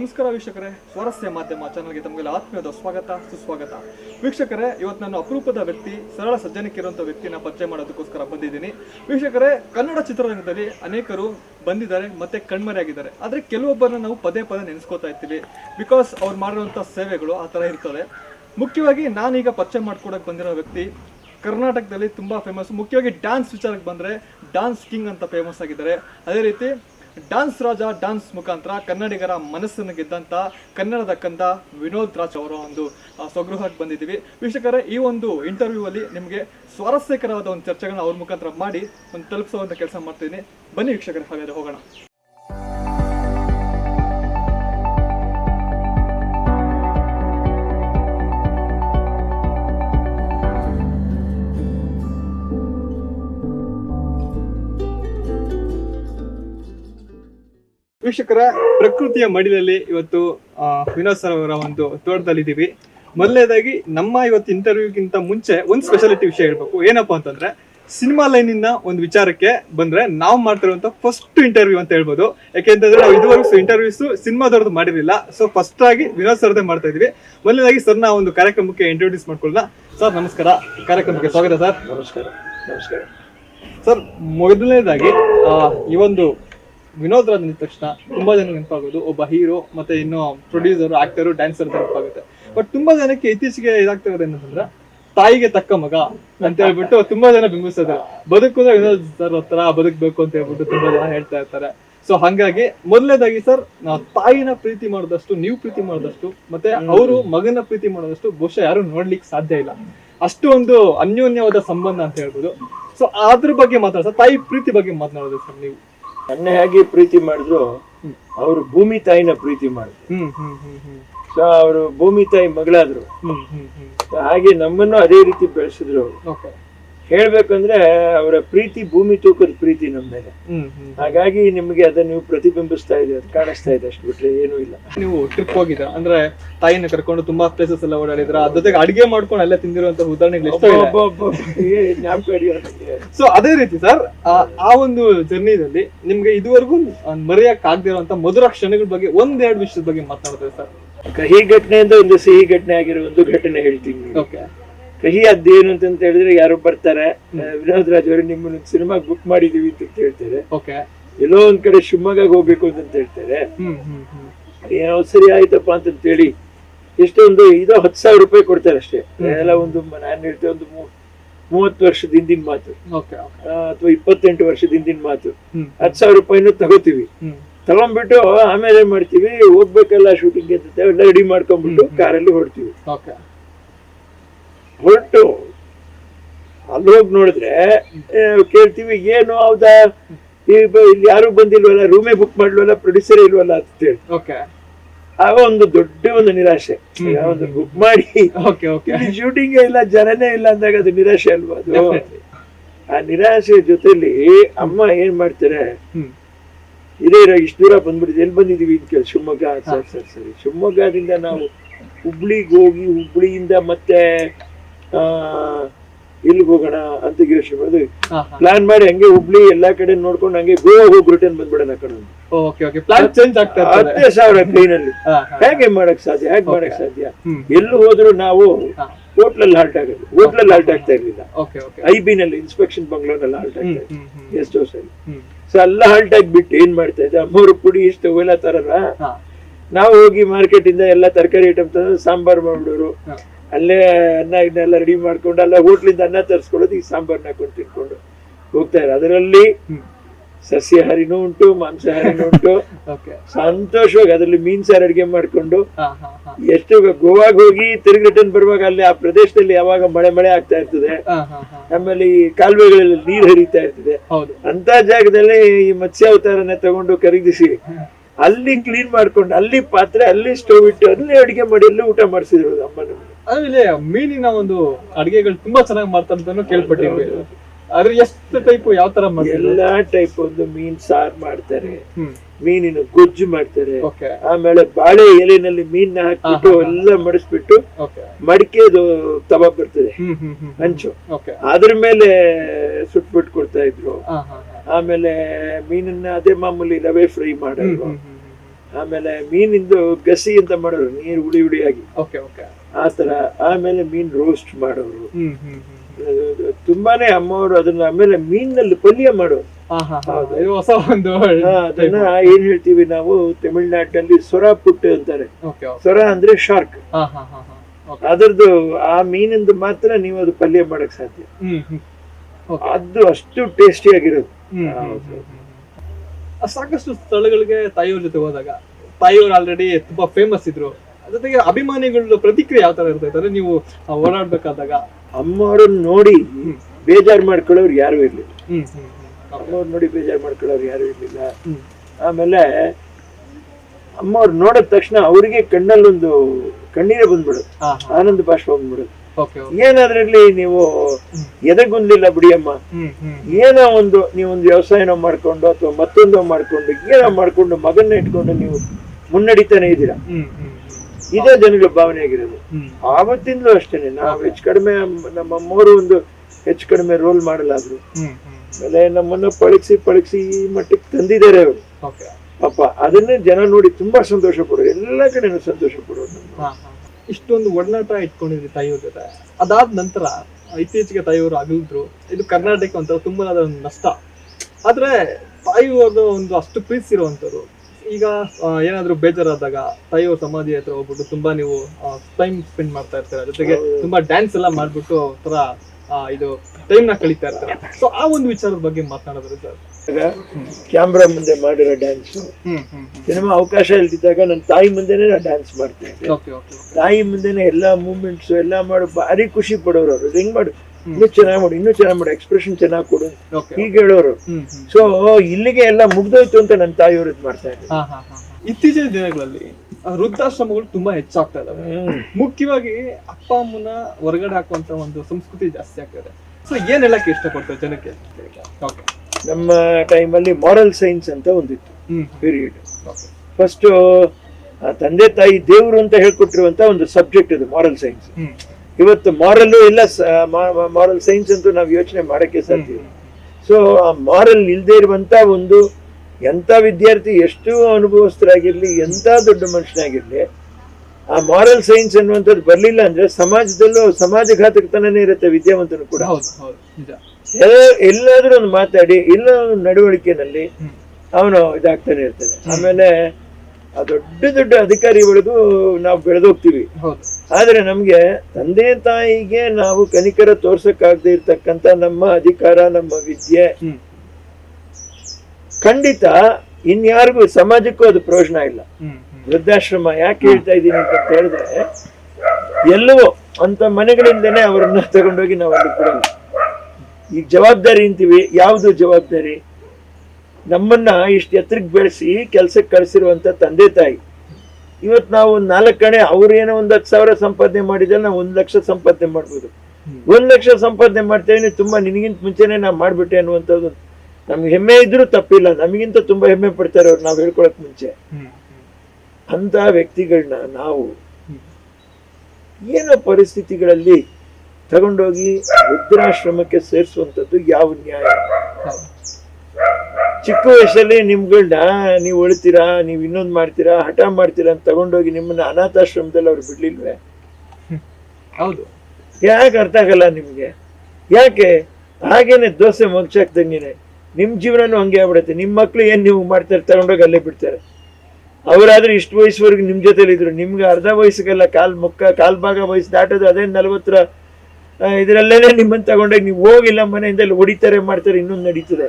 ನಮಸ್ಕಾರ ವೀಕ್ಷಕರೇ, ಸ್ವಾರಸ್ಯ ಮಾಧ್ಯಮ ಚಾನಲ್ಗೆ ತಮಗೆಲ್ಲ ಆತ್ಮೀಯದ ಸ್ವಾಗತ, ಸುಸ್ವಾಗತ. ವೀಕ್ಷಕರೇ, ಇವತ್ತು ನಾನು ಅಪರೂಪದ ವ್ಯಕ್ತಿ, ಸರಳ ಸಜ್ಜನಿಕಿರುವಂಥ ವ್ಯಕ್ತಿನ ಪರಿಚಯ ಮಾಡೋದಕ್ಕೋಸ್ಕರ ಬಂದಿದ್ದೀನಿ. ವೀಕ್ಷಕರೇ, ಕನ್ನಡ ಚಿತ್ರರಂಗದಲ್ಲಿ ಅನೇಕರು ಬಂದಿದ್ದಾರೆ, ಮತ್ತೆ ಕಣ್ಮರೆಯಾಗಿದ್ದಾರೆ. ಆದರೆ ಕೆಲವೊಬ್ಬರನ್ನ ನಾವು ಪದೇ ಪದೇ ನೆನೆಸ್ಕೋತಾ ಇರ್ತೀವಿ. ಬಿಕಾಸ್ ಅವ್ರು ಮಾಡಿರುವಂಥ ಸೇವೆಗಳು ಆ ಥರ ಇರ್ತದೆ ಮುಖ್ಯವಾಗಿ ನಾನೀಗ ಪರಿಚಯ ಮಾಡ್ಕೊಡಕ್ಕೆ ಬಂದಿರೋ ವ್ಯಕ್ತಿ, ಕರ್ನಾಟಕದಲ್ಲಿ ತುಂಬ ಫೇಮಸ್ ಮುಖ್ಯವಾಗಿ ಡ್ಯಾನ್ಸ್ ವಿಚಾರಕ್ಕೆ ಬಂದರೆ ಡ್ಯಾನ್ಸ್ ಕಿಂಗ್ ಅಂತ ಫೇಮಸ್ ಆಗಿದ್ದಾರೆ. ಅದೇ ರೀತಿ ಡಾನ್ಸ್ ರಾಜ, ಡಾನ್ಸ್ ಮುಖಾಂತರ ಕನ್ನಡಿಗರ ಮನಸ್ಸನ್ನು ಗೆದ್ದಂತ ಕನ್ನಡದ ಕಂದ ವಿನೋದ್ ರಾಜ್ ಅವರ ಒಂದು ಸ್ವಗೃಹಕ್ಕೆ ಬಂದಿದ್ದೀವಿ. ವೀಕ್ಷಕರೇ, ಈ ಒಂದು ಇಂಟರ್ವ್ಯೂ ಅಲ್ಲಿ ನಿಮಗೆ ಸ್ವಾರಸ್ಯಕರವಾದ ಒಂದು ಚರ್ಚೆಗಳನ್ನ ಅವ್ರ ಮುಖಾಂತರ ಮಾಡಿ ಒಂದು ತಲುಪಿಸುವಂತ ಕೆಲಸ ಮಾಡ್ತೀನಿ ಬನ್ನಿ ವೀಕ್ಷಕರೇ, ಹಾಗಾದ್ರೆ ಹೋಗೋಣ. ವೀಕ್ಷಕರ ಪ್ರಕೃತಿಯ ಮಡಿಲಲ್ಲಿ ಇವತ್ತು ವಿನೋದ್ ಸರ್ ಅವರ ಒಂದು ತೋಟದಲ್ಲಿದ್ದೀವಿ. ಮೊದಲನೇದಾಗಿ ನಮ್ಮ ಇವತ್ತು ಇಂಟರ್ವ್ಯೂಗಿಂತ ಮುಂಚೆ ಒಂದು ಸ್ಪೆಷಾಲಿಟಿ ವಿಷಯ ಹೇಳ್ಬೇಕು. ಏನಪ್ಪಾ ಅಂತಂದ್ರೆ ಸಿನಿಮಾ ಲೈನಿನ ಒಂದು ವಿಚಾರಕ್ಕೆ ಬಂದ್ರೆ ನಾವು ಮಾಡ್ತಿರುವಂತ ಫಸ್ಟ್ ಇಂಟರ್ವ್ಯೂ ಅಂತ ಹೇಳ್ಬೋದು. ಯಾಕೆಂತಂದ್ರೆ ನಾವು ಇದುವರೆಗೂ ಇಂಟರ್ವ್ಯೂಸ್ ಸಿನಿಮಾದವ್ರದ್ದು ಮಾಡಿರಲಿಲ್ಲ. ಸೊ ಫಸ್ಟ್ ಆಗಿ ವಿನೋದ್ ಸರ್ದೇ ಮಾಡ್ತಾ ಇದೀವಿ ಮೊದಲನೇದಾಗಿ ಸರ್ ನಾವು ಒಂದು ಕಾರ್ಯಕ್ರಮಕ್ಕೆ ಇಂಟ್ರೊಡ್ಯೂಸ್ ಮಾಡ್ಕೊಳ್ಳೋಣ. ಸರ್ ನಮಸ್ಕಾರ. ಕಾರ್ಯಕ್ರಮಕ್ಕೆ ಸ್ವಾಗತ ಸರ್ ನಮಸ್ಕಾರ. ನಮಸ್ಕಾರ. ಸರ್ ಮೊದಲನೇದಾಗಿ ಈ ಒಂದು ವಿನೋದ್ ರಾಜ್ ಅಂದ ತಕ್ಷಣ ತುಂಬಾ ಜನ ನೆನಪಾಗೋದು ಒಬ್ಬ ಹೀರೋ ಮತ್ತೆ ಇನ್ನು ಪ್ರೊಡ್ಯೂಸರ್ ಆಕ್ಟರ್ ಡ್ಯಾನ್ಸರ್ ನೆನಪಾಗುತ್ತೆ. ಬಟ್ ತುಂಬಾ ಜನಕ್ಕೆ ಇತ್ತೀಚೆಗೆ ಇದಾಗ್ತಿರೋದು ಏನಂತಂದ್ರೆ ತಾಯಿಗೆ ತಕ್ಕ ಮಗ ಅಂತ ಹೇಳ್ಬಿಟ್ಟು ತುಂಬಾ ಜನ ಬಿಂಬಿಸ್ತಾರೆ. ಬದುಕು ವಿನೋದ್ ಸರ್ ಹತ್ರ ಬದುಕಬೇಕು ಅಂತ ಹೇಳ್ಬಿಟ್ಟು ತುಂಬಾ ಜನ ಹೇಳ್ತಾ ಇರ್ತಾರೆ. ಸೊ ಹಂಗಾಗಿ ಮೊದಲನೇದಾಗಿ ಸರ್ ತಾಯಿನ ಪ್ರೀತಿ ಮಾಡಿದಷ್ಟು ನೀವು ಪ್ರೀತಿ ಮಾಡಿದಷ್ಟು ಮತ್ತೆ ಅವರು ಮಗನ ಪ್ರೀತಿ ಮಾಡಿದಷ್ಟು ಬಹುಶಃ ಯಾರು ನೋಡ್ಲಿಕ್ಕೆ ಸಾಧ್ಯ ಇಲ್ಲ. ಅಷ್ಟು ಒಂದು ಅನ್ಯೋನ್ಯವಾದ ಸಂಬಂಧ ಅಂತ ಹೇಳ್ಬೋದು. ಸೊ ಅದ್ರ ಬಗ್ಗೆ ಮಾತಾಡ ಸರ್ ತಾಯಿ ಪ್ರೀತಿ ಬಗ್ಗೆ ಮಾತನಾಡೋದು ಸರ್ ನೀವು. ನನ್ನ ಹೇಗೆ ಪ್ರೀತಿ ಮಾಡಿದ್ರು ಅವರು ಭೂಮಿ ತಾಯಿನ ಪ್ರೀತಿ ಮಾಡಿದ್ರು. ಸೊ ಅವರು ಭೂಮಿ ತಾಯಿ ಮಗಳಾದ್ರು. ಹಾಗೆ ನಮ್ಮನ್ನು ಅದೇ ರೀತಿ ಬೆಳೆಸಿದ್ರು ಅವರು. ಹೇಳ್ಬೇಕಂದ್ರೆ ಅವರ ಪ್ರೀತಿ ಭೂಮಿ ತೂಕದ ಪ್ರೀತಿ ನಮ್ಮ ಮೇಲೆ. ಹಾಗಾಗಿ ನಿಮಗೆ ಅದನ್ನ ನೀವು ಪ್ರತಿಬಿಂಬಿಸ್ತಾ ಇದೆ ಅದು ಕಾಣಿಸ್ತಾ ಇದೆ ಅಷ್ಟು ಬಿಟ್ರೆ ಏನೂ ಇಲ್ಲ. ನೀವು ಟ್ರಿಪ್ ಹೋಗಿದ್ರ? ಅಂದ್ರೆ ತಾಯಿನ ಕರ್ಕೊಂಡು ತುಂಬಾ ಪ್ಲೇಸಸ್ ಎಲ್ಲ ಓಡಾಡಿದ್ರ? ಅದ್ ಜೊತೆಗೆ ಅಡಿಗೆ ಮಾಡ್ಕೊಂಡು ಅಲ್ಲೇ ತಿಂದಿರುವಂತ ಉದಾಹರಣೆಗಳು ಸೊ ಅದೇ ರೀತಿ ಸರ್ ಆ ಒಂದು ಜರ್ನಿದಲ್ಲಿ ನಿಮ್ಗೆ ಇದುವರೆಗೂ ಮರೆಯಕ್ ಆಗದಿರುವಂತ ಮಧುರ ಕ್ಷಣಗಳ ಬಗ್ಗೆ ಒಂದೆರಡು ವಿಷಯದ ಬಗ್ಗೆ ಮಾತನಾಡ್ತೇವೆ ಸರ್. ಕಹಿ ಘಟನೆಯಿಂದ ಒಂದು ಸಿಹಿ ಘಟನೆ ಆಗಿರೋ ಒಂದು ಘಟನೆ ಹೇಳ್ತೀನಿ. ಓಕೆ ಕಹಿ ಅದೇನು ಅಂತ ಹೇಳಿದ್ರೆ ಯಾರೋ ಬರ್ತಾರೆ. ವಿನೋದ್ ರಾಜ್ ಅವರು ನಿಮ್ಮನ್ನ ಸಿನಿಮಾ ಬುಕ್ ಮಾಡಿದೀವಿ ಅಂತ ಹೇಳ್ತಾರೆ ಎಲ್ಲೋ ಒಂದ್ ಕಡೆ ಶಿವಮೊಗ್ಗ ಹೋಗ್ಬೇಕು ಅಂತ ಹೇಳ್ತಾರೆ. ಏನೋ ಸರಿ ಆಯ್ತಪ್ಪ ಅಂತ ಹೇಳಿ ಎಷ್ಟೊಂದು ಇದು ಹತ್ತು ಸಾವಿರ ರೂಪಾಯಿ ಕೊಡ್ತಾರೆ ಅಷ್ಟೇ. ಎಲ್ಲ ಒಂದು ನಾನು ಹೇಳ್ತೇವೆ ಒಂದು ಮೂವತ್ತು ವರ್ಷದ ಹಿಂದಿನ ಮಾತು. ಅಥವಾ ಇಪ್ಪತ್ತೆಂಟು ವರ್ಷದ ಹಿಂದಿನ ಮಾತು. ಹತ್ತು ಸಾವಿರ ರೂಪಾಯಿನೂ ತಗೋತೀವಿ. ತಗೊಂಡ್ಬಿಟ್ಟು ಆಮೇಲೆ ಏನ್ ಮಾಡ್ತೀವಿ ಹೋಗ್ಬೇಕಲ್ಲ ಶೂಟಿಂಗ್ ಅಂತ ಎಲ್ಲ ರೆಡಿ ಮಾಡ್ಕೊಂಡ್ಬಿಟ್ಟು ಕಾರಲ್ಲಿ ಹೊಡ್ತೀವಿ ಹೊರಟು. ಅಲ್ಲಿ ಹೋಗಿ ನೋಡಿದ್ರೆ ಕೇಳ್ತೀವಿ ಏನು ಹೌದಾ? ಇಲ್ಲಿ ಯಾರು ಬಂದಿಲ್ವಲ್ಲ ರೂಮೇ ಬುಕ್ ಮಾಡ್ಲವಲ್ಲ ಪ್ರೊಡ್ಯೂಸರ್ ಇಲ್ವಲ್ಲ ಅಂತ ಹೇಳಿ. ಓಕೆ. ಆಗ ಒಂದು ದೊಡ್ಡ ಒಂದು ನಿರಾಶೆ. ಒಂದು ಬುಕ್ ಮಾಡಿ. Okay okay. ಶೂಟಿಂಗ್ ಇಲ್ಲ ಜನನೇ ಇಲ್ಲ ಅಂದಾಗ ಅದು ನಿರಾಶೆ ಅಲ್ವಾ ಅದು? ಆ ನಿರಾಶೆ ಜೊತೆಲಿ ಅಮ್ಮ ಏನ್ ಮಾಡ್ತಾರೆ? ಇದೇ ಇರೋ ಇಷ್ಟು ದೂರ ಬಂದ್ಬಿಟ್ಟಿದೆ. ಎಲ್ಲಿ ಬಂದಿದೀವಿ ಅಂತ ಕೇಳಿ ಶಿವಮೊಗ್ಗ. ಸರಿ ಸರಿ ಸರಿ. ಶಿವಮೊಗ್ಗದಿಂದ ನಾವು ಹುಬ್ಳಿಗೆ ಹೋಗಿ ಹುಬ್ಳಿಯಿಂದ ಮತ್ತೆ ಇಲ್ಲಿಗೆ ಹೋಗೋಣ ಅಂತ ಯೋಚನೆ ಮಾಡಿದ್ವಿ ಪ್ಲಾನ್ ಮಾಡಿ ಹಂಗೆ ಹುಬ್ಳಿ ಎಲ್ಲಾ ಕಡೆ ನೋಡ್ಕೊಂಡು ಹಂಗೆ ಗೋವಾ ಹೋಗಿ ರಿಟರ್ನ್ ಬಂದ್ಬಿಡೋಣ ಕಡೆ ಒಂದು. ಓಕೆ ಓಕೆ ಪ್ಲಾನ್ ಚೇಂಜ್ ಆಗ್ತಾ ಇರ್ತದೆ. ಹತ್ತೇ ಸಾವಿರ ಟ್ರೈನಲ್ಲಿ ಹೇಗೆ ಮಾಡಕ್ ಸಾಧ್ಯ? ಹೇಗೆ ಮಾಡಕ್ ಸಾಧ್ಯ? ಎಲ್ಲಿ ಹೋದ್ರು ನಾವು ಹೋಟ್ಲಲ್ಲಿ ಹಾಲ್ಟ್ ಆಗೋದು. ಹೋಟ್ಲಲ್ಲಿ ಹಾಲ್ಟ್ ಆಗ್ತಾ ಇರ್ಲಿಲ್ಲ. ಐ ಬಿ ನಲ್ಲಿ ಇನ್ಸ್ಪೆಕ್ಷನ್ ಬಂಗ್ಲೋರ್ನಲ್ಲಿ ಹಾಲ್ಟ್ ಆಗ್ತಾ ಇದೆ ಗೆಸ್ಟ್ ಹೌಸ್ ಅಲ್ಲಿ. ಸೊ ಎಲ್ಲ ಹಾಲ್ಟ್ ಆಗಿಬಿಟ್ಟು ಏನ್ ಮಾಡ್ತಾ ಇದ್ದೆ? ಮೂರು ಪುಡಿ ಇಷ್ಟು ಎಲ್ಲ ತರಲ್ಲ. ನಾವು ಹೋಗಿ ಮಾರ್ಕೆಟ್ ಇಂದ ಎಲ್ಲ ತರಕಾರಿ ಐಟಮ್ ತಂದ್ರೆ ಸಾಂಬಾರ್ ಮಾಡ್ಬಿಡೋರು. ಅಲ್ಲೇ ಅನ್ನ ಇದನ್ನೆಲ್ಲ ರೆಡಿ ಮಾಡ್ಕೊಂಡು ಅಲ್ಲ ಹೋಟ್ಲಿಂದ ಅನ್ನ ತರಿಸ್ಕೊಳ್ಳೋದು ಈ ಸಾಂಬಾರ್ನ ಹಾಕೊಂಡು ತಿನ್ಕೊಂಡು ಹೋಗ್ತಾ ಇದ್ದಾರೆ. ಅದರಲ್ಲಿ ಸಸ್ಯಹಾರಿನೂ ಉಂಟು ಮಾಂಸಾಹಾರಿನೂ ಉಂಟು. ಸಂತೋಷವಾಗಿ ಅದರಲ್ಲಿ ಮೀನ್ ಸಾರು ಅಡಿಗೆ ಮಾಡ್ಕೊಂಡು ಎಷ್ಟು ಗೋವಾಗ ಹೋಗಿ ತಿರುಗಿ ರಿಟರ್ನ್ ಬರುವಾಗ ಅಲ್ಲಿ ಆ ಪ್ರದೇಶದಲ್ಲಿ ಯಾವಾಗ ಮಳೆ ಮಳೆ ಆಗ್ತಾ ಇರ್ತದೆ. ಆಮೇಲೆ ಈ ಕಾಲುವೆಗಳಲ್ಲಿ ನೀರು ಹರಿತಾ ಇರ್ತದೆ. ಅಂತ ಜಾಗದಲ್ಲಿ ಈ ಮತ್ಸ್ಯಾವತಾರನ ತಗೊಂಡು ಖರೀದಿಸಿ ಅಲ್ಲಿ ಕ್ಲೀನ್ ಮಾಡ್ಕೊಂಡು ಅಲ್ಲಿ ಪಾತ್ರೆ ಅಲ್ಲಿ ಸ್ಟೋವ್ ಇಟ್ಟು ಅಲ್ಲಿ ಅಡಿಗೆ ಮಾಡಿ ಅಲ್ಲಿ ಊಟ ಮಾಡಿಸಿದ್ರು ಅಮ್ಮ ನಮ್ಗೆ ಆಮೇಲೆ ಮೀನಿನ ಒಂದು ಅಡಿಗೆಗಳು ತುಂಬಾ ಚೆನ್ನಾಗಿ ಮಾಡ್ತಾರೆ ಅಂತಾನು ಕೇಳ್ಪಟ್ಟಿದ್ವಿ. ಆದ್ರೆ ಎಷ್ಟು ಟೈಪ್ ಯಾವ ತರ ಮಾಡ್ತಾರೆ ಎಲ್ಲಾ ಟೈಪ್ ಒಂದು ಮೀನ್ ಸಾರ್ ಮಾಡ್ತಾರೆ ಮೀನಿನ ಗೊಜ್ಜು ಮಾಡ್ತಾರೆ ಆಮೇಲೆ ಬಾಳೆ ಎಲೆನಲ್ಲಿ ಮೀನ್ ಹಾಕಿಬಿಟ್ಟು ಎಲ್ಲ ಮಡಿಸ್ಬಿಟ್ಟು ಮಡಿಕೆ ಮಡಿಕೆದು ತವ ಬರ್ತದೆ ಹಂಚು ಅದ್ರ ಮೇಲೆ ಸುಟ್ಬಿಟ್ಟು ಕೊಡ್ತಾ ಇದ್ರು ಆಮೇಲೆ ಮೀನನ್ನ ಅದೇ ಮಾಮೂಲಿ ರವೆ ಫ್ರೈ ಮಾಡೋದು ಆಮೇಲೆ ಮೀನಿಂದು ಗಸಿ ಅಂತ ಮಾಡೋರು ನೀರು ಉಳಿ ಉಳಿಯಾಗಿ ಓಕೆ ಓಕೆ ಆ ತರ ಆಮೇಲೆ ಮೀನ್ ರೋಸ್ಟ್ ಮಾಡೋರು. ತುಂಬಾನೇ ಅಮ್ಮವರು ಅದನ್ನ ಆಮೇಲೆ ಮೀನಲ್ಲಿ ಪಲ್ಯ ಮಾಡೋರು. ಅದನ್ನ ಏನ್ ಹೇಳ್ತೀವಿ ನಾವು ತಮಿಳ್ನಾಡಿನಲ್ಲಿ ಸೊರ ಪುಟ್ಟು ಅಂತಾರೆ. ಸ್ವರ ಸೊರ ಅಂದ್ರೆ ಶಾರ್ಕ್ ಅದರದ್ದು ಆ ಮೀನಿಂದ ಮಾತ್ರ ನೀವು ಅದು ಪಲ್ಯ ಮಾಡಕ್ ಸಾಧ್ಯ. ಅದು ಅಷ್ಟು ಟೇಸ್ಟಿ ಆಗಿರೋದು. ಸಾಕಷ್ಟು ಸ್ಥಳಗಳಿಗೆ ತಾಯಿಯವ್ರ ಜೊತೆ ಹೋದಾಗ ತಾಯಿಯವರು ಆಲ್ರೆಡಿ ತುಂಬಾ ಫೇಮಸ್ ಇದ್ರು. ಜೊತೆಗೆ ಅಭಿಮಾನಿಗಳ ಪ್ರತಿಕ್ರಿಯೆ ಯಾವ ತರ ಇರ್ತೈತೆ ಅಂದ್ರೆ ನೀವು ಓಡಾಡ್ಬೇಕಾದಾಗ ಅಮ್ಮವ್ರನ್ನ ನೋಡಿ ಬೇಜಾರ್ ಮಾಡ್ಕೊಳ್ಳೋರು ಯಾರು ಇರ್ಲಿಲ್ಲ. ಅಮ್ಮವ್ರು ನೋಡಿ ಬೇಜಾರ್ ಮಾಡ್ಕೊಳ್ಳೋರು ಯಾರು ಇರ್ಲಿಲ್ಲ. ಆಮೇಲೆ ಅಮ್ಮವ್ರು ನೋಡಿದ ತಕ್ಷಣ ಅವರಿಗೆ ಕಣ್ಣಲ್ಲೊಂದು ಕಣ್ಣೀರೇ ಬಂದ್ಬಿಡುತ್ತೆ. ಆನಂದ ಭಾಷೆ ಬಂದ್ಬಿಡುತ್ತೆ. ಓಕೆ ಇರ್ಲಿ ಏನಾದ್ರಲ್ಲಿ ನೀವು ಎದೆಗುಂದಿಲ್ಲ ಬಿಡಿಯಮ್ಮ. ಏನೋ ಒಂದು ನೀವೊಂದು ವ್ಯವಸಾಯನೋ ಮಾಡ್ಕೊಂಡು ಅಥವಾ ಮತ್ತೊಂದು ಮಾಡ್ಕೊಂಡು ಏನೋ ಮಾಡ್ಕೊಂಡು ಮಗನ್ನ ಇಟ್ಕೊಂಡು ನೀವು ಮುನ್ನಡಿತಾನೆ ಇದ್ದೀರಾ? ಇದೇ ಜನಗಳ ಭಾವನೆ ಆಗಿರೋದು. ಆವತ್ತಿಂದಲೂ ಅಷ್ಟೇನೆ ನಾವು ಹೆಚ್ಚು ಕಡಿಮೆ ನಮ್ಮ ಅಮ್ಮವರು ಒಂದು ಹೆಚ್ಚು ಕಡಿಮೆ ರೋಲ್ ಮಾಡಲಾದ್ರು. ಆಮೇಲೆ ನಮ್ಮನ್ನ ಪಳಗಿಸಿ ಪಳಗಿಸಿ ಈ ಮಟ್ಟಕ್ಕೆ ತಂದಿದ್ದಾರೆ ಅವರು. ಪಾಪ ಅದನ್ನೇ ಜನ ನೋಡಿ ತುಂಬಾ ಸಂತೋಷ ಪಡೋರು. ಎಲ್ಲ ಕಡೆನೂ ಸಂತೋಷ ಪಡೋರು ಇಷ್ಟೊಂದು ಒಡನಾಟ ಇಟ್ಕೊಂಡಿದ್ರಿ ತಾಯಿಯವ್ರ ಜೊತೆ. ಅದಾದ ನಂತರ ಇತ್ತೀಚೆಗೆ ತಾಯಿಯವರು ಅಗಲಿದ್ರು ಇದು ಕರ್ನಾಟಕ ಒಂಥರ ತುಂಬಾ ಒಂದು ನಷ್ಟ. ಆದ್ರೆ ತಾಯಿಯವ್ರದ್ದು ಒಂದು ಅಷ್ಟು ಪ್ರೀತಿಸಿರುವಂತವ್ರು ಈಗ ಏನಾದ್ರು ಬೇಜಾರಾದಾಗ ತಾಯಿಯವ್ರ ಸಮಾಧಿ ಹತ್ರ ಹೋಗ್ಬಿಟ್ಟು ತುಂಬಾ ನೀವು ಟೈಮ್ ಸ್ಪೆಂಡ್ ಮಾಡ್ತಾ ಇರ್ತೀರ. ಜೊತೆಗೆ ತುಂಬಾ ಡ್ಯಾನ್ಸ್ ಎಲ್ಲ ಮಾಡ್ಬಿಟ್ಟು ಒಂಥರ ಇದು ಟೈಮ್ನ ಕಳೀತಾ ಇರ್ತಾರೆ. ಸೊ ಆ ಒಂದು ವಿಚಾರದ ಬಗ್ಗೆ ಮಾತನಾಡಿದ್ರೆ ಸರ್? ಕ್ಯಾಮ್ರಾ ಮುಂದೆ ಮಾಡಿರೋ ಡ್ಯಾನ್ಸ್ ಸಿನಿಮಾ ಅವಕಾಶ ಇಲ್ದಿದ್ದಾಗ ನನ್ನ ತಾಯಿ ಮುಂದೆನೆ ನಾನು ಡ್ಯಾನ್ಸ್ ಮಾಡ್ತೀನಿ ಓಕೆ ಓಕೆ ತಾಯಿ ಮುಂದೆನೆ ಎಲ್ಲಾ ಮೂವ್ಮೆಂಟ್ಸ್ ಎಲ್ಲಾ ಮಾಡಿ ಭಾರಿ ಖುಷಿ ಪಡೋರು ಅವರು. ಹೆಂಗ್ ಮಾಡು? ಇನ್ನೂ ಚೆನ್ನಾಗಿ ಮಾಡು ಇನ್ನೂ ಚೆನ್ನಾಗಿ ಮಾಡು. ಎಕ್ಸ್ಪ್ರೆಷನ್ ಚೆನ್ನಾಗಿ ಕೊಡು ಹೀಗೆ ಹೇಳೋರು. ಸೊ ಇಲ್ಲಿಗೆ ಎಲ್ಲ ಮುಗ್ದೋಯ್ತು ಅಂತ ನನ್ನ ತಾಯಿಯವರು ಇದು ಮಾಡ್ತಾ ಇದ್ದಾರೆ. ಹಾ, ಹಾ, ಹಾ, ಹಾ. ಇತ್ತೀಚಿನ ದಿನಗಳಲ್ಲಿ ವೃದ್ಧಾಶ್ರಮಗಳು ತುಂಬಾ ಹೆಚ್ಚಾಗ್ತಾ ಇದಾವೆ. ಮುಖ್ಯವಾಗಿ ಅಪ್ಪ ಅಮ್ಮನ ಹೊರಗಡೆ ಹಾಕುವಂತ ಒಂದು ಸಂಸ್ಕೃತಿ ಜಾಸ್ತಿ ಆಗ್ತದೆ. ಸೊ ಏನ್ ಹೇಳಕ್ಕೆ ಇಷ್ಟಪಡ್ತಾರೆ ಜನಕ್ಕೆ? ನಮ್ಮ ಟೈಮಲ್ಲಿ ಮಾರಲ್ ಸೈನ್ಸ್ ಅಂತ ಒಂದಿತ್ತು. ಪೀರಿಯಡ್ ಫಸ್ಟ್ ತಂದೆ ತಾಯಿ ದೇವರು ಅಂತ ಹೇಳ್ಕೊಟ್ಟಿರುವಂತ ಒಂದು ಸಬ್ಜೆಕ್ಟ್ ಇದು ಮಾರಲ್ ಸೈನ್ಸ್ ಇವತ್ತು ಮಾರಲ್ ಇಲ್ಲ ಮಾರಲ್ ಸೈನ್ಸ್ ಅಂತೂ ನಾವು ಯೋಚನೆ ಮಾಡಕ್ಕೆ ಸಾಧ್ಯ ಸೊ ಆ ಮಾರಲ್ ಇಲ್ಲದೆ ಇರುವಂತ ಒಂದು ಎಂತ ವಿದ್ಯಾರ್ಥಿ ಎಷ್ಟು ಅನುಭವಸ್ಥರಾಗಿರ್ಲಿ ಎಂತ ದೊಡ್ಡ ಮನುಷ್ಯನಾಗಿರ್ಲಿ ಆ ಮಾರಲ್ ಸೈನ್ಸ್ ಅನ್ನುವಂಥದ್ದು ಬರ್ಲಿಲ್ಲ ಅಂದ್ರೆ ಸಮಾಜದಲ್ಲೂ ಸಮಾಜಘಾತಕತನೇ ಇರುತ್ತೆ ವಿದ್ಯಾವಂತನು ಕೂಡ. ಎಲ್ಲಾದ್ರೂ ಒಂದು ಮಾತಾಡಿ ಇಲ್ಲ ಒಂದು ನಡವಳಿಕೆನಲ್ಲಿ ಅವನು ಇದಾಗ್ತಾನೆ ಇರ್ತಾನೆ. ಆಮೇಲೆ ಆ ದೊಡ್ಡ ದೊಡ್ಡ ಅಧಿಕಾರಿಗಳಿಗೂ ನಾವು ಬೆಳೆದೋಗ್ತೀವಿ. ಆದ್ರೆ ನಮ್ಗೆ ತಂದೆ ತಾಯಿಗೆ ನಾವು ಕನಿಕರ ತೋರ್ಸಕ್ಕಾಗದೇ ಇರ್ತಕ್ಕಂತ ನಮ್ಮ ಅಧಿಕಾರ ನಮ್ಮ ವಿದ್ಯೆ ಖಂಡಿತ ಇನ್ಯಾರಿಗೂ ಸಮಾಜಕ್ಕೂ ಅದು ಪ್ರಯೋಜನ ಇಲ್ಲ. ವೃದ್ಧಾಶ್ರಮ ಯಾಕೆ ಹೇಳ್ತಾ ಇದ್ದೀನಿ ಅಂತ ಹೇಳಿದ್ರೆ ಎಲ್ಲವೋ ಅಂತ ಮನೆಗಳಿಂದನೇ ಅವರನ್ನ ತಗೊಂಡೋಗಿ ನಾವು ಅಲ್ಲಿ ಕೊಡಲ್ಲ. ಈಗ ಜವಾಬ್ದಾರಿ ಅಂತೀವಿ ಯಾವುದು ಜವಾಬ್ದಾರಿ? ನಮ್ಮನ್ನ ಇಷ್ಟು ಎತ್ತರಕ್ಕೆ ಬೆಳೆಸಿ ಕೆಲ್ಸಕ್ಕೆ ಕಳಿಸಿರುವಂತ ತಂದೆ ತಾಯಿ. ಇವತ್ ನಾವು ಒಂದ್ ನಾಲ್ಕು ಕಡೆ ಅವ್ರೇನೋ ಒಂದ್ ಹತ್ತು ಸಾವಿರ ಸಂಪಾದನೆ ಮಾಡಿದ್ರೆ ನಾವು ಒಂದ್ ಲಕ್ಷ ಸಂಪಾದನೆ ಮಾಡ್ಬೋದು. ಒಂದ್ ಲಕ್ಷ ಸಂಪಾದನೆ ಮಾಡ್ತೇವೆ ತುಂಬಾ ನಿನಗಿಂತ ಮುಂಚೆನೆ ನಾ ಮಾಡ್ಬಿಟ್ಟೆ ಅನ್ನುವಂಥದ್ದು ನಮ್ಗೆ ಹೆಮ್ಮೆ ಇದ್ರೂ ತಪ್ಪಿಲ್ಲ. ನಮಗಿಂತ ತುಂಬಾ ಹೆಮ್ಮೆ ಪಡ್ತಾರೆ ಅವ್ರು ನಾವು ಹೇಳ್ಕೊಳಕ್ ಮುಂಚೆ. ಅಂತ ವ್ಯಕ್ತಿಗಳನ್ನ ನಾವು ಏನೋ ಪರಿಸ್ಥಿತಿಗಳಲ್ಲಿ ತಗೊಂಡೋಗಿ ವೃದ್ಧಾಶ್ರಮಕ್ಕೆ ಸೇರಿಸುವಂತದ್ದು ಯಾವ ನ್ಯಾಯ? ಚಿಕ್ಕ ವಯಸ್ಸಲ್ಲಿ ನಿಮ್ಗಳನ್ನ ನೀವು ಉಳಿತೀರಾ ನೀವು ಇನ್ನೊಂದು ಮಾಡ್ತೀರಾ ಹಠ ಮಾಡ್ತೀರಾ ಅಂತ ತಗೊಂಡೋಗಿ ನಿಮ್ಮನ್ನ ಅನಾಥಾಶ್ರಮದಲ್ಲಿ ಅವ್ರು ಬಿಡ್ಲಿಲ್ವೇ? ಹೌದು. ಯಾಕೆ ಅರ್ಥ ಆಗಲ್ಲ ನಿಮ್ಗೆ? ಯಾಕೆ? ಹಾಗೇನೆ ದೋಸೆ ಮೊಗ್ಚಾಕ್ದಂಗೆನೆ ನಿಮ್ ಜೀವನನೂ ಹಂಗೆ ಆಗ್ಬಿಡುತ್ತೆ. ನಿಮ್ಮ ಮಕ್ಕಳು ಏನು ನೀವು ಮಾಡ್ತಾರೆ ತಗೊಂಡೋಗಿ ಅಲ್ಲೇ ಬಿಡ್ತಾರೆ. ಅವರಾದ್ರೆ ಇಷ್ಟು ವಯಸ್ಸುವರೆಗೂ ನಿಮ್ಮ ಜೊತೆಲಿ ನಿಮ್ಗೆ ಅರ್ಧ ವಯಸ್ಸಿಗೆಲ್ಲ ಕಾಲು ಮುಕ್ಕ ಕಾಲು ಭಾಗ ವಯಸ್ಸು ದಾಟೋದು, ಅದೇ ನಲವತ್ತರ ಇದರಲ್ಲೇನೆ ನಿಮ್ಮನ್ನು ತಗೊಂಡೋಗಿ ನೀವು ಹೋಗಿಲ್ಲ ಮನೆಯಿಂದ ಅಲ್ಲಿ ಹೊಡಿತಾರೆ, ಮಾಡ್ತಾರೆ, ಇನ್ನೊಂದು ನಡೀತದೆ.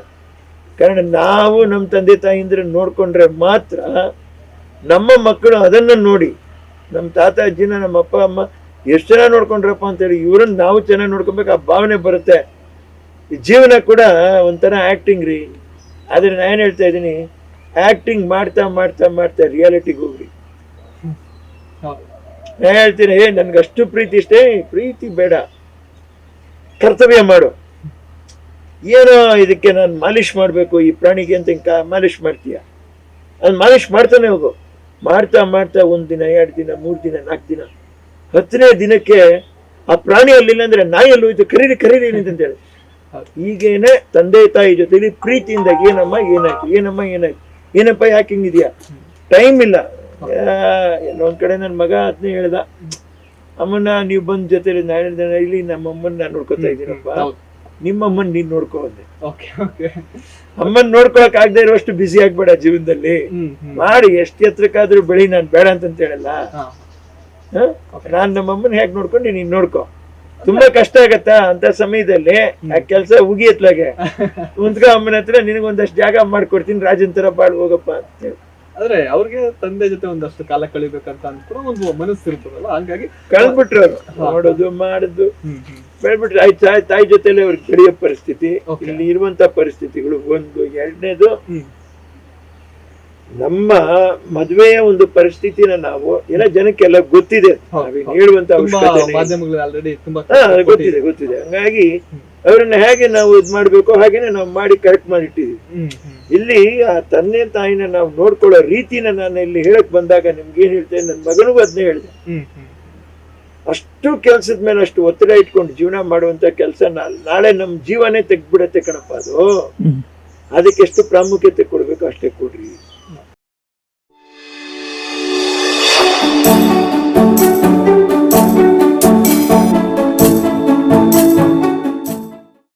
ಕಾರಣ ನಾವು ನಮ್ಮ ತಂದೆ ತಾಯಿಂದ್ರ ನೋಡಿಕೊಂಡ್ರೆ ಮಾತ್ರ ನಮ್ಮ ಮಕ್ಕಳು ಅದನ್ನು ನೋಡಿ ನಮ್ಮ ತಾತ, ಅಜ್ಜಿನ ನಮ್ಮ ಅಪ್ಪ ಅಮ್ಮ ಎಷ್ಟು ಚೆನ್ನಾಗಿ ನೋಡ್ಕೊಂಡ್ರಪ್ಪ ಅಂತೇಳಿ, ಇವ್ರನ್ನ ನಾವು ಚೆನ್ನಾಗಿ ನೋಡ್ಕೊಬೇಕು, ಆ ಭಾವನೆ ಬರುತ್ತೆ. ಜೀವನ ಕೂಡ ಒಂಥರ ಆ್ಯಕ್ಟಿಂಗ್ ರೀ. ಆದರೆ ನಾನು ಏನು ಹೇಳ್ತಾ ಇದ್ದೀನಿ ಆ್ಯಕ್ಟಿಂಗ್ ಮಾಡ್ತಾ ಮಾಡ್ತಾ ಮಾಡ್ತಾ ರಿಯಾಲಿಟಿಗೆ ಹೋಗ್ರಿ. ನಾನು ಹೇಳ್ತೀನಿ ಏ ನನ್ಗೆ ಅಷ್ಟು ಪ್ರೀತಿ ಇಷ್ಟೇ ಪ್ರೀತಿ ಬೇಡ. ಕರ್ತವ್ಯ ಮಾಡು. ಏನೋ ಇದಕ್ಕೆ ನಾನು ಮಾಲಿಶ್ ಮಾಡಬೇಕು ಈ ಪ್ರಾಣಿಗೆ ಅಂತ ಇಂಕ ಮಾಲಿಷ್ ಮಾಲಿಶ್ ಮಾಡ್ತೀಯ? ಅದು ಮಾಲಿಶ್ ಮಾಡ್ತಾನೆ ಹೋಗು. ಮಾಡ್ತಾ ಮಾಡ್ತಾ ಒಂದು ದಿನ ಎರಡು ದಿನ ಮೂರು ದಿನ ನಾಲ್ಕು ದಿನ. ಹತ್ತನೇ ದಿನಕ್ಕೆ ಆ ಪ್ರಾಣಿ ಅಲ್ಲಿಲ್ಲ ಅಂದರೆ ನಾಯಿ ಅಲ್ಲೂ ಇದು ಕರೀರಿ ಕರೀರಿ ಅಂತ ಹೇಳಿ. ಈಗೇನೆ ತಂದೆ ತಾಯಿ ಜೊತೆಲಿ ಪ್ರೀತಿಯಿಂದ ಏನಮ್ಮ ಏನಾಯ್ತು ಏನಮ್ಮ ಏನಾಯ್ತು ಏನಪ್ಪ ಯಾಕೆ ಹಿಂಗಿದ್ಯಾ? ಟೈಮ್ ಇಲ್ಲ. ಒಂದ್ ಕಡೆ ನನ್ನ ಮಗ ಅದನ್ನೇ ಹೇಳ್ದ ಅಮ್ಮನ ನೀವು ಬಂದ್ ಜೊತೆ ನಾನು ಹೇಳ್ದೆ ಇಲ್ಲಿ ನಮ್ಮ ಅಮ್ಮನ ನಾನು ನೋಡ್ಕೊತಾ ಇದ್ದೀನಪ್ಪ. ನಿಮ್ಮ ಅಮ್ಮನ್ ನೀನ್ ನೋಡ್ಕೊ ಅಂದೆ. ಓಕೆ ಓಕೆ ಅಮ್ಮನ್ ನೋಡ್ಕೊಳಕ್ ಆಗದೆ ಇರುವಷ್ಟು ಬಿಸಿ ಆಗ್ಬೇಡ ಜೀವನದಲ್ಲಿ. ಮಾಡಿ ಎಷ್ಟ್ ಎತ್ತರಕ್ಕಾದ್ರೂ ಬೆಳಿ ನಾನು ಬೇಡ ಅಂತ ಹೇಳಲ್ಲ? ನಾನ್ ನಮ್ಮ ಅಮ್ಮನ ಹೇಗ್ ನೋಡ್ಕೊಂಡು ನೀನ್ ನೋಡ್ಕೊ. ತುಂಬಾ ಕಷ್ಟ ಆಗತ್ತಾ ಅಂತ ಸಮಯದಲ್ಲಿ ಆ ಕೆಲಸ ಉಗಿಯತ್ಲಾಗೆ ಕುಂತ್ಕ ಅಮ್ಮನ ಹತ್ರ ನಿನಗೊಂದಷ್ಟು ಜಾಗ ಮಾಡ್ಕೊಡ್ತೀನಿ ರಾಜನ್ ತರ ಬಾಳ್ ಹೋಗಪ್ಪ. ಅಂತ ಹೇಳಿ. ಆದ್ರೆ ಅವ್ರಿಗೆ ತಂದೆ ಜೊತೆ ಒಂದಷ್ಟು ಕಾಲ ಕಳಿಬೇಕಂತ ಅನ್ಕೊಂಡು ಒಂದು ಮನಸ್ಸು ಇರ್ತದಲ್ಲ ಹಂಗಾಗಿ ಕಳ್ದ್ಬಿಟ್ರು ಅವ್ರು. ನೋಡೋದು ಮಾಡೋದು. ಬೆಳ್ಬಿಟ್ರೆ ಆಯ್ತು ತಾಯಿ ತಾಯಿ ಜೊತೆಲೆ ಅವ್ರಿಗೆ ಬೆಳೆಯೋ ಪರಿಸ್ಥಿತಿ ಇಲ್ಲಿ ಇರುವಂತ ಪರಿಸ್ಥಿತಿಗಳು ಒಂದು ಎರಡನೇದು ನಮ್ಮ ಮದುವೆಯ ಒಂದು ಪರಿಸ್ಥಿತಿನ ನಾವು ಎಲ್ಲ ಜನಕ್ಕೆಲ್ಲ ಗೊತ್ತಿದೆ. ಹೇಳುವಂತ ಗೊತ್ತಿದೆ ಗೊತ್ತಿದೆ ಹಂಗಾಗಿ ಅವ್ರನ್ನ ಹೇಗೆ ನಾವು ಇದ್ ಮಾಡ್ಬೇಕು ಹಾಗೇನೆ ನಾವು ಮಾಡಿ ಕರೆಕ್ಟ್ ಮಾಡಿಟ್ಟಿದೀವಿ ಇಲ್ಲಿ ಆ ತಂದೆ ತಾಯಿನ ನಾವು ನೋಡ್ಕೊಳ್ಳೋ ರೀತಿನ ನಾನು ಇಲ್ಲಿ ಹೇಳಕ್ ಬಂದಾಗ ನಿಮ್ಗೆ ಏನ್ ಹೇಳ್ತೇನೆ ನನ್ನ ಮಗನಿಗೂ ಅದನ್ನೇ ಹೇಳಿದೆ. ಅಷ್ಟು ಕೆಲ್ಸದ ಮೇಲೆ ಅಷ್ಟು ಒತ್ತಡ ಇಟ್ಕೊಂಡು ಜೀವನ ಮಾಡುವಂತ ಕೆಲಸ ನಾಳೆ ನಮ್ ಜೀವನೇ ತೆಗ್ದ್ಬಿಡತ್ತೆ ಕಣಪ್ಪ ಅದು. ಅದಕ್ಕೆ ಎಷ್ಟು ಪ್ರಾಮುಖ್ಯತೆ ಕೊಡ್ಬೇಕು ಅಷ್ಟೇ ಕೊಡ್ರಿ.